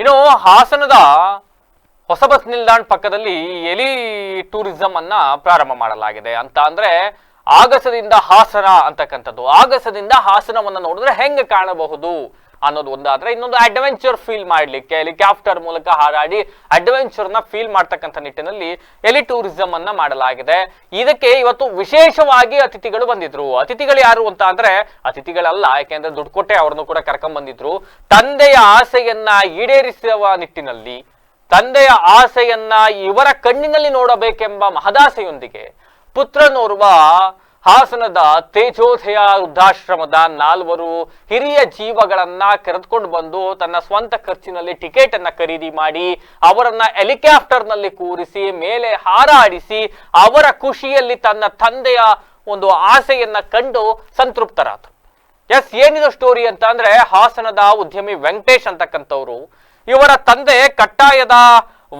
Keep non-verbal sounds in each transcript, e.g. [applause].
ಇನ್ನು ಹಾಸನದ ಹೊಸ ಬಸ್ ನಿಲ್ದಾಣ ಪಕ್ಕದಲ್ಲಿ ಎಲಿ ಟೂರಿಸಂ ಅನ್ನ ಪ್ರಾರಂಭ ಮಾಡಲಾಗಿದೆ ಅಂತ ಅಂದ್ರೆ ಆಗಸದಿಂದ ಹಾಸನ ಅಂತಕ್ಕಂಥದ್ದು. ಆಗಸದಿಂದ ಹಾಸನವನ್ನು ನೋಡಿದ್ರೆ ಹೆಂಗೆ ಕಾಣಬಹುದು? ಅನ್ನೋದು ಒಂದಾದ್ರೆ ಇನ್ನೊಂದು ಅಡ್ವೆಂಚರ್ ಫೀಲ್ ಮಾಡ್ಲಿಕ್ಕೆ ಹೆಲಿಕಾಪ್ಟರ್ ಮೂಲಕ ಹಾರಾಡಿ ಅಡ್ವೆಂಚರ್ನ ಫೀಲ್ ಮಾಡ್ತಕ್ಕಂಥ ನಿಟ್ಟಿನಲ್ಲಿ ಎಲಿ ಟೂರಿಸಂ ಅನ್ನ ಮಾಡಲಾಗಿದೆ. ಇದಕ್ಕೆ ಇವತ್ತು ವಿಶೇಷವಾಗಿ ಅತಿಥಿಗಳು ಬಂದಿದ್ರು. ಅತಿಥಿಗಳು ಯಾರು ಅಂತ ಅಂದ್ರೆ ಅತಿಥಿಗಳಲ್ಲ, ಯಾಕೆಂದ್ರೆ ದುಡ್ಡು ಕೊಟ್ಟೆ ಅವ್ರನ್ನು ಕೂಡ ಕರ್ಕೊಂಡ್ ಬಂದಿದ್ರು. ತಂದೆಯ ಆಸೆಯನ್ನ ಈಡೇರಿಸುವ ನಿಟ್ಟಿನಲ್ಲಿ, ತಂದೆಯ ಆಸೆಯನ್ನ ಇವರ ಕಣ್ಣಿನಲ್ಲಿ ನೋಡಬೇಕೆಂಬ ಮಹದಾಸೆಯೊಂದಿಗೆ ಪುತ್ರನೋರ್ವ ಹಾಸನದ ತೇಜೋದಯ ವೃದ್ಧಾಶ್ರಮದ ನಾಲ್ವರು ಹಿರಿಯ ಜೀವಗಳನ್ನ ಕರೆದುಕೊಂಡು ಬಂದು ತನ್ನ ಸ್ವಂತ ಖರ್ಚಿನಲ್ಲಿ ಟಿಕೆಟ್ ಅನ್ನ ಖರೀದಿ ಮಾಡಿ ಅವರನ್ನ ಹೆಲಿಕಾಪ್ಟರ್ನಲ್ಲಿ ಕೂರಿಸಿ, ಮೇಲೆ ಹಾರಾಡಿಸಿ, ಅವರ ಖುಷಿಯಲ್ಲಿ ತನ್ನ ತಂದೆಯ ಒಂದು ಆಸೆಯನ್ನ ಕಂಡು ಸಂತೃಪ್ತರಾದರು. ಎಸ್, ಏನಿದು ಸ್ಟೋರಿ ಅಂತ ಅಂದ್ರೆ ಹಾಸನದ ಉದ್ಯಮಿ ವೆಂಕಟೇಶ್ ಅಂತಕ್ಕಂಥವ್ರು. ಇವರ ತಂದೆ ಕಟ್ಟಾಯದ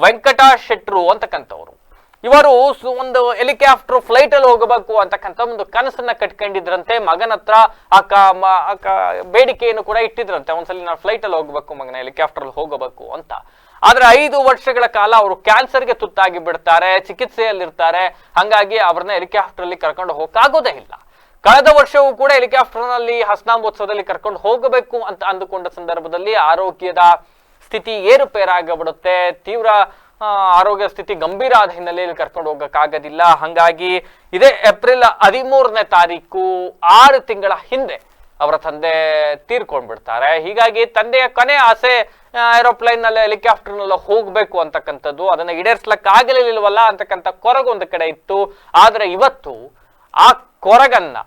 ವೆಂಕಟ ಶೆಟ್ರು ಅಂತಕ್ಕಂಥವ್ರು. ಇವರು ಒಂದು ಹೆಲಿಕಾಪ್ಟರ್ ಫ್ಲೈಟ್ ಅಲ್ಲಿ ಹೋಗಬೇಕು ಅಂತಕ್ಕಂಥ ಒಂದು ಕನಸನ್ನ ಕಟ್ಕೊಂಡಿದ್ರಂತೆ. ಮಗನ ಹತ್ರ ಬೇಡಿಕೆಯನ್ನು ಕೂಡ ಇಟ್ಟಿದ್ರಂತೆ. ಒಂದ್ಸಲಿ ನಾನು ಫ್ಲೈಟ್ ಅಲ್ಲಿ ಹೋಗ್ಬೇಕು, ಮಗನ ಹೆಲಿಕಾಪ್ಟರ್ ಅಲ್ಲಿ ಹೋಗಬೇಕು ಅಂತ. ಆದ್ರೆ ಐದು ವರ್ಷಗಳ ಕಾಲ ಅವರು ಕ್ಯಾನ್ಸರ್ಗೆ ತುತ್ತಾಗಿ ಬಿಡ್ತಾರೆ, ಚಿಕಿತ್ಸೆಯಲ್ಲಿರ್ತಾರೆ. ಹಂಗಾಗಿ ಅವ್ರನ್ನ ಹೆಲಿಕಾಪ್ಟರ್ ಅಲ್ಲಿ ಕರ್ಕೊಂಡು ಹೋಗಕ್ಕಾಗೋದೇ ಇಲ್ಲ. ಕಳೆದ ವರ್ಷವೂ ಕೂಡ ಹೆಲಿಕಾಪ್ಟರ್ನಲ್ಲಿ ಹಸ್ನಾಂಬೋತ್ಸವದಲ್ಲಿ ಕರ್ಕೊಂಡು ಹೋಗಬೇಕು ಅಂತ ಅಂದುಕೊಂಡ ಸಂದರ್ಭದಲ್ಲಿ ಆರೋಗ್ಯದ ಸ್ಥಿತಿ ಏರುಪೇರಾಗಬಿಡುತ್ತೆ. ತೀವ್ರ ಆರೋಗ್ಯ ಸ್ಥಿತಿ ಗಂಭೀರ ಆದ ಹಿನ್ನೆಲೆಯಲ್ಲಿ ಕರ್ಕೊಂಡು ಹೋಗಕ್ಕಾಗೋದಿಲ್ಲ. ಹಂಗಾಗಿ ಇದೇ ಏಪ್ರಿಲ್ ಹದಿಮೂರನೇ ತಾರೀಕು ಆರು ತಿಂಗಳ ಹಿಂದೆ ಅವರ ತಂದೆ ತೀರ್ಕೊಂಡ್ಬಿಡ್ತಾರೆ. ಹೀಗಾಗಿ ತಂದೆಯ ಕೊನೆ ಆಸೆ ಏರೋಪ್ಲೈನ್ನಲ್ಲಿ ಹೆಲಿಕಾಪ್ಟರ್ನಲ್ಲಿ ಹೋಗ್ಬೇಕು ಅಂತಕ್ಕಂಥದ್ದು. ಅದನ್ನ ಈಡೇರಿಸ್ಲಕ್ ಆಗಲಿಲ್ವಲ್ಲ ಅಂತಕ್ಕಂಥ ಕೊರಗು ಒಂದು ಕಡೆ ಇತ್ತು. ಆದ್ರೆ ಇವತ್ತು ಆ ಕೊರಗನ್ನ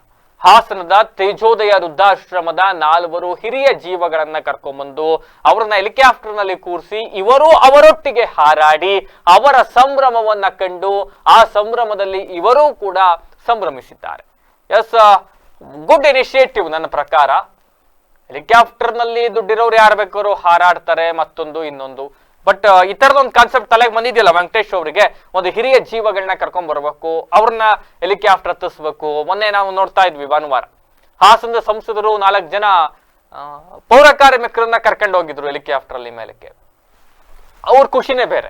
ಹಾಸನದ ತೇಜೋದಯ ವೃದ್ಧಾಶ್ರಮದ ನಾಲ್ವರು ಹಿರಿಯ ಜೀವಗಳನ್ನ ಕರ್ಕೊಂಡ್ಬಂದು ಅವರನ್ನ ಹೆಲಿಕಾಪ್ಟರ್ನಲ್ಲಿ ಕೂರಿಸಿ ಇವರು ಅವರೊಟ್ಟಿಗೆ ಹಾರಾಡಿ ಅವರ ಸಂಭ್ರಮವನ್ನ ಕಂಡು ಆ ಸಂಭ್ರಮದಲ್ಲಿ ಇವರೂ ಕೂಡ ಸಂಭ್ರಮಿಸಿದ್ದಾರೆ. ಎಸ್ ಗುಡ್ ಇನಿಷಿಯೇಟಿವ್ ನನ್ನ ಪ್ರಕಾರ. ಹೆಲಿಕಾಪ್ಟರ್ನಲ್ಲಿ ದುಡ್ಡಿರೋರು ಯಾರು ಬೇಕಾದ್ರು ಹಾರಾಡ್ತಾರೆ ಮತ್ತೊಂದು ಇನ್ನೊಂದು. ಬಟ್ ಈ ತರದೊಂದು ಕಾನ್ಸೆಪ್ಟ್ ತಲೆಗೆ ಬಂದಿದೆಯಲ್ಲ ವೆಂಕಟೇಶ್ ಅವರಿಗೆ, ಒಂದು ಹಿರಿಯ ಜೀವಗಳನ್ನ ಕರ್ಕೊಂಡ್ ಬರಬೇಕು ಅವ್ರನ್ನ ಹೆಲಿಕಾಪ್ಟರ್ ಹತ್ತಿಸ್ಬೇಕು ಮೊನ್ನೆ ನಾವು ನೋಡ್ತಾ ಇದ್ವಿ ಭಾನುವಾರ. ಹಾಸನದ ಸಂಸದರು ನಾಲ್ಕು ಜನ ಪೌರ ಕಾರ್ಮಿಕರನ್ನ ಕರ್ಕೊಂಡು ಹೋಗಿದ್ರು ಹೆಲಿಕಾಪ್ಟರ್ ಅಲ್ಲಿ ಮೇಲಕ್ಕೆ. ಅವ್ರ ಖುಷಿನೇ ಬೇರೆ.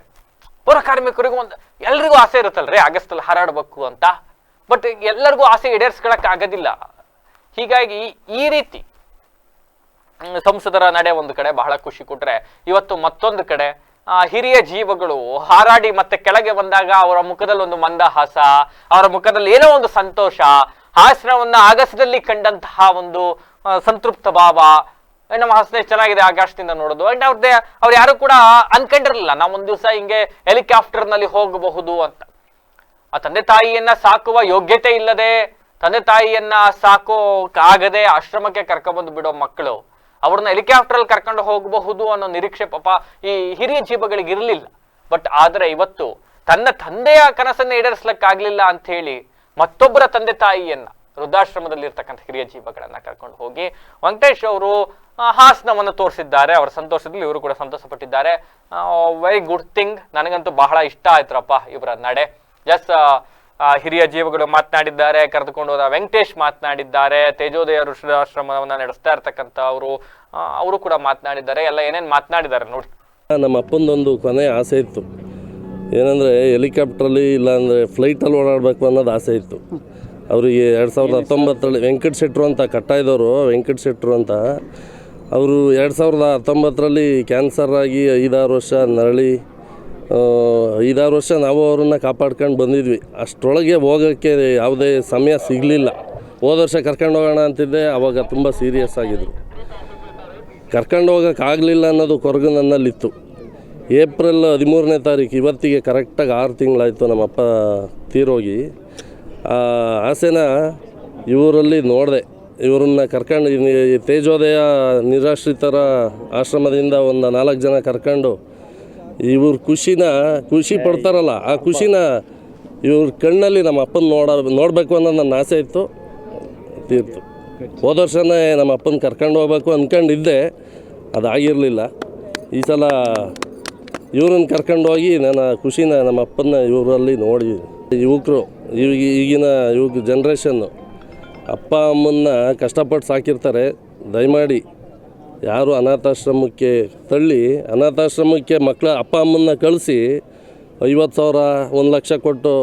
ಪೌರ ಕಾರ್ಮಿಕರಿಗೂ ಒಂದು, ಎಲ್ರಿಗೂ ಆಸೆ ಇರುತ್ತಲ್ರಿ, ಆಗಸ್ಟಲ್ಲಿ ಹಾರಾಡ್ಬೇಕು ಅಂತ. ಬಟ್ ಎಲ್ಲರಿಗೂ ಆಸೆ ಈಡೇರಿಸ್ಕೊಳಕ್ ಆಗೋದಿಲ್ಲ. ಹೀಗಾಗಿ ಈ ರೀತಿ ಸಂಸದರ ನಡೆ ಒಂದು ಕಡೆ ಬಹಳ ಖುಷಿ ಕೊಟ್ರೆ, ಇವತ್ತು ಮತ್ತೊಂದು ಕಡೆ ಹಿರಿಯ ಜೀವಗಳು ಹಾರಾಡಿ ಮತ್ತೆ ಕೆಳಗೆ ಬಂದಾಗ ಅವರ ಮುಖದಲ್ಲಿ ಒಂದು ಮಂದಹಾಸ, ಅವರ ಮುಖದಲ್ಲಿ ಏನೋ ಒಂದು ಸಂತೋಷ, ಹಾಸನವನ್ನ ಆಗಸದಲ್ಲಿ ಕಂಡಂತಹ ಒಂದು ಸಂತೃಪ್ತ ಭಾವ. ನಮ್ಮ ಹಾಸನ ಚೆನ್ನಾಗಿದೆ ಆಕಾಶದಿಂದ ನೋಡೋದು. ಅಂಡ್ ಅವ್ರದ್ದೇ ಅವ್ರು ಯಾರು ಕೂಡ ಅನ್ಕೊಂಡಿರಲಿಲ್ಲ. ನಾವು ಒಂದ್ ದಿವಸ ಹಿಂಗೆ ಹೆಲಿಕಾಪ್ಟರ್ನಲ್ಲಿ ಹೋಗಬಹುದು ಅಂತ. ಆ ತಂದೆ ತಾಯಿಯನ್ನ ಸಾಕುವ ಯೋಗ್ಯತೆ ಇಲ್ಲದೆ, ತಂದೆ ತಾಯಿಯನ್ನ ಸಾಕೋಕಾಗದೆ ಆಶ್ರಮಕ್ಕೆ ಕರ್ಕೊಂಡ್ಬಂದು ಬಿಡೋ ಮಕ್ಕಳು. ಅವ್ರನ್ನ ಹೆಲಿಕಾಪ್ಟರ್ ಕರ್ಕೊಂಡು ಹೋಗಬಹುದು ಅನ್ನೋ ನಿರೀಕ್ಷೆ ಪಾಪ ಈ ಹಿರಿಯ ಜೀವಗಳಿಗೆ ಇರಲಿಲ್ಲ. ಬಟ್ ಆದ್ರೆ ಇವತ್ತು ತನ್ನ ತಂದೆಯ ಕನಸನ್ನ ಈಡೇರಿಸ್ಲಿಕ್ಕಾಗ್ಲಿಲ್ಲ ಅಂತ ಹೇಳಿ ಮತ್ತೊಬ್ಬರ ತಂದೆ ತಾಯಿಯನ್ನ ವೃದ್ಧಾಶ್ರಮದಲ್ಲಿ ಇರ್ತಕ್ಕಂಥ ಹಿರಿಯ ಜೀವಗಳನ್ನ ಕರ್ಕೊಂಡು ಹೋಗಿ ವೆಂಕಟೇಶ್ ಅವರು ಹಾಸನವನ್ನು ತೋರಿಸಿದ್ದಾರೆ. ಅವರ ಸಂತೋಷದಲ್ಲಿ ಇವರು ಕೂಡ ಸಂತೋಷ ಪಟ್ಟಿದ್ದಾರೆ ವೆರಿ ಗುಡ್ ಥಿಂಗ್ ನನಗಂತೂ ಬಹಳ ಇಷ್ಟ ಆಯ್ತರಪ್ಪ ಇವರ ನಡೆ. ಎಸ್ ಹಿರಿಯ ಜೀವಗಳು ಮಾತನಾಡಿದ್ದಾರೆ, ಕರೆದುಕೊಂಡು ಹೋದ ವೆಂಕಟೇಶ್ ಮಾತನಾಡಿದ್ದಾರೆ, ತೇಜೋದಯ ಋಷಿರಾಶ್ರಮವನ್ನ ನಡೆಸ್ತಾ ಇರ್ತಕ್ಕಂಥ ಅವರು ಅವರು ಕೂಡ ಮಾತನಾಡಿದ್ದಾರೆ, ಎಲ್ಲ ಏನೇನು ಮಾತನಾಡಿದ್ದಾರೆ ನೋಡಿ. ನಮ್ಮ ಅಪ್ಪಂದೊಂದು ಕೊನೆ ಆಸೆ ಇತ್ತು. ಏನಂದರೆ ಹೆಲಿಕಾಪ್ಟ್ರಲ್ಲಿ ಇಲ್ಲಾಂದರೆ ಫ್ಲೈಟಲ್ಲಿ ಓಡಾಡಬೇಕು ಅನ್ನೋದು ಆಸೆ ಇತ್ತು. ಅವರಿಗೆ ಎರಡು ಸಾವಿರದ ಹತ್ತೊಂಬತ್ತರಲ್ಲಿ ವೆಂಕಟ ಶೆಟ್ರು ಅಂತ ಕಟ್ಟಾಯ್ದವರು, ವೆಂಕಟ ಶೆಟ್ರು ಅಂತ, ಅವರು ಎರಡು ಸಾವಿರದ ಹತ್ತೊಂಬತ್ತರಲ್ಲಿ ಕ್ಯಾನ್ಸರ್ ಆಗಿ ಐದಾರು ವರ್ಷ ನರಳಿ ಐದಾರು ವರ್ಷ ನಾವು ಅವ್ರನ್ನ ಕಾಪಾಡ್ಕೊಂಡು ಬಂದಿದ್ವಿ. ಅಷ್ಟರೊಳಗೆ ಹೋಗೋಕ್ಕೆ ಯಾವುದೇ ಸಮಯ ಸಿಗಲಿಲ್ಲ. ಹೋದ ವರ್ಷ ಕರ್ಕೊಂಡು ಹೋಗೋಣ ಅಂತಿದ್ದೆ, ಅವಾಗ ತುಂಬ ಸೀರಿಯಸ್ ಆಗಿದ್ರು. ಕರ್ಕೊಂಡು ಹೋಗೋಕ್ಕಾಗಲಿಲ್ಲ ಅನ್ನೋದು ಕೊರಗು ನನ್ನಲ್ಲಿತ್ತು. ಏಪ್ರಿಲ್ ಹದಿಮೂರನೇ ತಾರೀಕು, ಇವತ್ತಿಗೆ ಕರೆಕ್ಟಾಗಿ ಆರು ತಿಂಗಳಾಯಿತು ನಮ್ಮಪ್ಪ ತೀರೋಗಿ. ಆಸೆನ ಇವರಲ್ಲಿ ನೋಡಿದೆ. ಇವರನ್ನ ಕರ್ಕೊಂಡು ತೇಜೋದಯ ನಿರಾಶ್ರಿತರ ಆಶ್ರಮದಿಂದ ಒಂದು ನಾಲ್ಕು ಜನ ಕರ್ಕೊಂಡು ಇವ್ರ ಖುಷಿನ ಖುಷಿ ಪಡ್ತಾರಲ್ಲ ಆ ಖುಷಿನ ಇವ್ರ ಕಣ್ಣಲ್ಲಿ ನಮ್ಮ ಅಪ್ಪನ ನೋಡ ನೋಡಬೇಕು ಅನ್ನೋ ನನ್ನ ಆಸೆ ಇತ್ತು. ತೀರ್ತು. ಹೋದ ವರ್ಷನೇ ನಮ್ಮ ಅಪ್ಪನ ಕರ್ಕೊಂಡು ಹೋಗ್ಬೇಕು ಅಂದ್ಕೊಂಡಿದ್ದೆ ಅದಾಗಿರಲಿಲ್ಲ. ಈ ಸಲ ಇವ್ರನ್ನ ಕರ್ಕೊಂಡು ಹೋಗಿ ನನ್ನ ಖುಷಿನ ನಮ್ಮ ಅಪ್ಪನ ಇವರಲ್ಲಿ ನೋಡಿ. ಯುವಕರು ಈಗ ಈಗಿನ ಯುವಕ ಜನ್ರೇಷನ್ನು ಅಪ್ಪ ಅಮ್ಮನ್ನ ಕಷ್ಟಪಟ್ಟು ಸಾಕಿರ್ತಾರೆ. ದಯಮಾಡಿ ಯಾರು ಅನಾಥಾಶ್ರಮಕ್ಕೆ ತಳ್ಳಿ, ಅನಾಥಾಶ್ರಮಕ್ಕೆ ಮಕ್ಕಳ ಅಪ್ಪ ಅಮ್ಮನ್ನ ಕಳಿಸಿ ಐವತ್ತು ಸಾವಿರ, ಒಂದು ಲಕ್ಷ ಕೊಟ್ಟು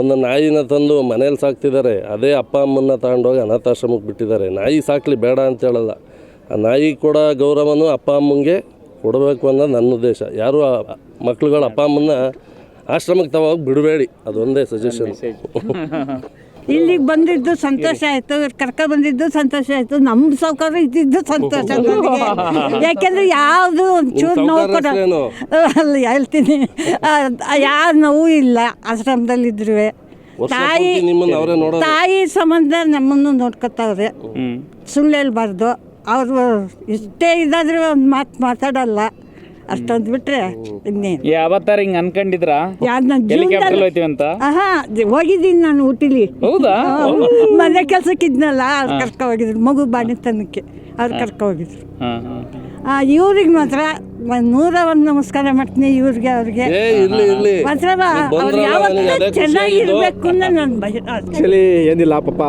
ಒಂದು ನಾಯಿನ ತಂದು ಮನೇಲಿ ಸಾಕ್ತಿದ್ದಾರೆ. ಅದೇ ಅಪ್ಪ ಅಮ್ಮನ್ನ ತಗೊಂಡೋಗಿ ಅನಾಥಾಶ್ರಮಕ್ಕೆ ಬಿಟ್ಟಿದ್ದಾರೆ. ನಾಯಿ ಸಾಕಲಿ ಬೇಡ ಅಂತ ಹೇಳಲ್ಲ. ಆ ನಾಯಿ ಕೂಡ ಗೌರವನು ಅಪ್ಪ ಅಮ್ಮಂಗೆ ಕೊಡಬೇಕು ಅನ್ನೋದು ನನ್ನ ಉದ್ದೇಶ. ಯಾರು ಮಕ್ಳುಗಳ ಅಪ್ಪ ಅಮ್ಮನ್ನ ಆಶ್ರಮಕ್ಕೆ ತಗೋಗಿ ಬಿಡಬೇಡಿ. ಅದೊಂದೇ ಸಜೆಷನ್ [laughs] ಇಲ್ಲಿಗೆ ಬಂದಿದ್ದು ಸಂತೋಷ ಆಯ್ತು ಕರ್ಕ ಬಂದಿದ್ದು ಸಂತೋಷ ಆಯ್ತು ನಮ್ಮ ಸೌಕರ್ಯ ಇದ್ದಿದ್ದು ಸಂತೋಷ ನನಗೆ. ಯಾಕೆಂದ್ರೆ ಯಾವುದು ಒಂಚೂರು ನೋವು ಕೊಡ? ಅಲ್ಲ ಹೇಳ್ತೀನಿ. ಯಾವ ನೋವು ಇಲ್ಲ ಆಶ್ರಮದಲ್ಲಿದ್ರು ತಾಯಿ ತಾಯಿ ಸಂಬಂಧ ನಮ್ಮನ್ನು ನೋಡ್ಕೊತಾವ್ರೆ. ಸುಳ್ಳು ಹೇಳ್ಬಾರ್ದು. ಅವರು ಇಷ್ಟೇ ಇದಾದ್ರೆ ಒಂದು ಮಾತು ಮಾತಾಡಲ್ಲ. ಅಷ್ಟೊಂದು ಬಿಟ್ರೆ ಇನ್ನೇನು. ಯಾವತ್ತಾರ ಹಿಂಗ್ ಅನ್ಕೊಂಡಿದ್ರ? ಯಾರು ನನ್ನ ಹೆಲಿಕಾಪ್ಟರ್ ಜೀವನದಲ್ಲಿ ಹೋಯ್ತೀವಿ ಅಂತ? ಆಹಾ ಹೋಗಿದ್ದೀನಿ ನಾನು ಊಟಿಲಿ. ಹೌದಾ? ಮನೆ ಕೆಲ್ಸಕ್ಕೆ ಇದ್ನಲ್ಲ ಅವ್ರು ಕರ್ಕೊ ಹೋಗಿದ್ರು. ಮಗು ಬಾಣಿತನಕ್ಕೆ ಅವ್ರು ಕರ್ಕೊ ಹೋಗಿದ್ರು. ಆ ಹಾ. ಇವ್ರಿಗೆ ಮಾತ್ರ ಒಂದ್ ನೂರ ಒಂದು ನಮಸ್ಕಾರ ಮಾಡ್ತೀನಿ ಇವ್ರಿಗೆ ಅವ್ರಿಗೆ. ಏ ಇರ್ಲಿ ಇರ್ಲಿ. ಮಾತ್ರ ನೀವ್ ಅವ್ರು ಬಂದ್ರಲ್ಲ, ನನಗೆ ಅದೇ ಯಾವತ್ತೂ ಚೆನ್ನಾಗಿರ್ಬೇಕು ಅನ್ನೋ ನನ್ನ ಭಯ. ಏನಿಲ್ಲ ಪಾಪ.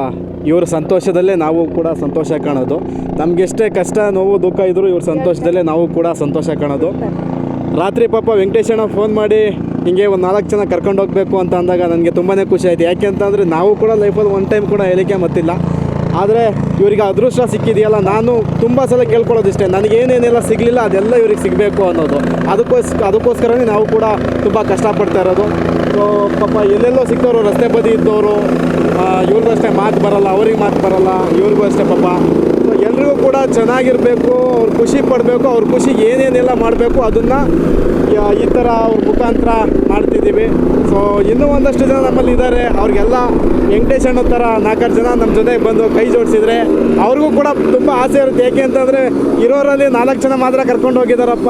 ಇವ್ರ ಸಂತೋಷದಲ್ಲೇ ನಾವು ಕೂಡ ಸಂತೋಷ ಕಾಣೋದು. ನಮಗೆಷ್ಟೇ ಕಷ್ಟ, ನೋವು, ದುಃಖ ಇದ್ದರೂ ಇವ್ರ ಸಂತೋಷದಲ್ಲೇ ನಾವು ಕೂಡ ಸಂತೋಷ ಕಾಣೋದು. ರಾತ್ರಿ ಪಾಪ ವೆಂಕಟೇಶಣ್ಣ ಫೋನ್ ಮಾಡಿ, ಹಿಂಗೆ ಒಂದು ನಾಲ್ಕು ಜನ ಕರ್ಕೊಂಡು ಹೋಗಬೇಕು ಅಂತ ಅಂದಾಗ ನನಗೆ ತುಂಬಾ ಖುಷಿ ಆಯಿತು. ಯಾಕೆ ಅಂತಂದರೆ ನಾವು ಕೂಡ ಲೈಫಲ್ಲಿ ಒನ್ ಟೈಮ್ ಕೂಡ ಹೇಳಿಕೆ ಮತ್ತಿಲ್ಲ. ಆದರೆ ಇವರಿಗೆ ಅದೃಷ್ಟ ಸಿಕ್ಕಿದೆಯಲ್ಲ, ನಾನು ತುಂಬ ಸಲ ಕೇಳ್ಕೊಳ್ಳೋದಿಷ್ಟೇ, ನನಗೇನೇನೆಲ್ಲ ಸಿಗಲಿಲ್ಲ, ಅದೆಲ್ಲ ಇವ್ರಿಗೆ ಸಿಗಬೇಕು ಅನ್ನೋದು. ಅದಕ್ಕೋಸ್ ಅದಕ್ಕೋಸ್ಕರನೇ ನಾವು ಕೂಡ ತುಂಬ ಕಷ್ಟಪಡ್ತಾ ಇರೋದು. ಸೊ ಪಾಪ ಎಲ್ಲೆಲ್ಲೋ ಸಿಕ್ಕೋರು ರಸ್ತೆ ಬದಿ ಇದ್ದವರು ಇವ್ರಿಗೂ ಅಷ್ಟೇ ಮಾತು ಬರಲ್ಲ, ಅವ್ರಿಗೆ ಮಾತು ಬರಲ್ಲ, ಇವ್ರಿಗೂ ಅಷ್ಟೇ ಪಾಪ. ಸೊ ಎಲ್ರಿಗೂ ಕೂಡ ಚೆನ್ನಾಗಿರಬೇಕು, ಅವ್ರು ಖುಷಿ ಪಡಬೇಕು, ಅವ್ರ ಖುಷಿಗೆ ಏನೇನೆಲ್ಲ ಮಾಡಬೇಕು, ಅದನ್ನು ಈ ಥರ ಅವ್ರ ಮುಖಾಂತರ ಮಾಡ್ತಿದ್ದೀವಿ ಸೊ ಇನ್ನೂ ಒಂದಷ್ಟು ಜನ ನಮ್ಮಲ್ಲಿ ಇದ್ದಾರೆ. ಅವ್ರಿಗೆಲ್ಲ ವೆಂಕಟೇಶ್ ಅಣ್ಣ ಥರ ನಾಲ್ಕಾರು ಜನ ನಮ್ಮ ಜೊತೆಗೆ ಬಂದು ಕೈ ಜೋಡಿಸಿದ್ರೆ ಅವ್ರಿಗೂ ಕೂಡ ತುಂಬ ಆಸೆ ಇರುತ್ತೆ. ಯಾಕೆ ಅಂತಂದರೆ ಇರೋರಲ್ಲಿ ನಾಲ್ಕು ಜನ ಮಾತ್ರ ಕರ್ಕೊಂಡು ಹೋಗಿದ್ದಾರಪ್ಪ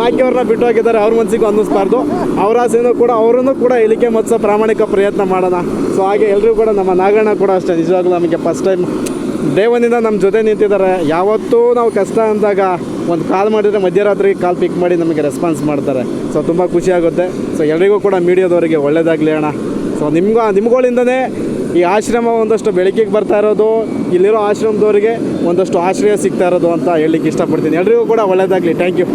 ಬಾಕಿಯವ್ರನ್ನ ಬಿಟ್ಟು ಹೋಗಿದ್ದಾರೆ. ಅವ್ರ ಮನಸ್ಸಿಗೂ ಅನ್ನಿಸ್ಬಾರ್ದು. ಅವ್ರ ಆಸೆನೂ ಕೂಡ ಅವರನ್ನು ಕೂಡ ಇಳಿಕೆ ಮತ್ತು ಪ್ರಾಮಾಣಿಕ ಪ್ರಯತ್ನ ಮಾಡೋಣ. ಸೊ ಹಾಗೆ ಎಲ್ಲರೂ ಕೂಡ ನಮ್ಮ ನಾಗಣ್ಣ ಕೂಡ ಅಷ್ಟೇ. ನಿಜವಾಗ್ಲೂ ನಮಗೆ ಫಸ್ಟ್ ಟೈಮ್ ಒನ್ನಿಂದ ನಮ್ಮ ಜೊತೆ ನಿಂತಿದ್ದಾರೆ. ಯಾವತ್ತೂ ನಾವು ಕಷ್ಟ ಅಂದಾಗ ಒಂದು ಕಾಲ್ ಮಾಡಿದರೆ ಮಧ್ಯರಾತ್ರಿ ಕಾಲ್ ಪಿಕ್ ಮಾಡಿ ನಮಗೆ ರೆಸ್ಪಾನ್ಸ್ ಮಾಡ್ತಾರೆ. ಸೊ ತುಂಬ ಖುಷಿ ಆಗುತ್ತೆ. ಸೊ ಎಲ್ರಿಗೂ ಕೂಡ ಮೀಡಿಯಾದವರಿಗೆ ಒಳ್ಳೆಯದಾಗಲಿ ಅಣ್ಣ. ಸೊ ನಿಮ್ಗೂ, ನಿಮ್ಗಳಿಂದನೇ ಈ ಆಶ್ರಮ ಒಂದಷ್ಟು ಬೆಳಕಿಗೆ ಬರ್ತಾ ಇರೋದು, ಇಲ್ಲಿರೋ ಆಶ್ರಮದವರಿಗೆ ಒಂದಷ್ಟು ಆಶ್ರಯ ಸಿಗ್ತಾ ಇರೋದು ಅಂತ ಹೇಳಲಿಕ್ಕೆ ಇಷ್ಟಪಡ್ತೀನಿ. ಎಲ್ರಿಗೂ ಕೂಡ ಒಳ್ಳೆಯದಾಗಲಿ ಥ್ಯಾಂಕ್ ಯು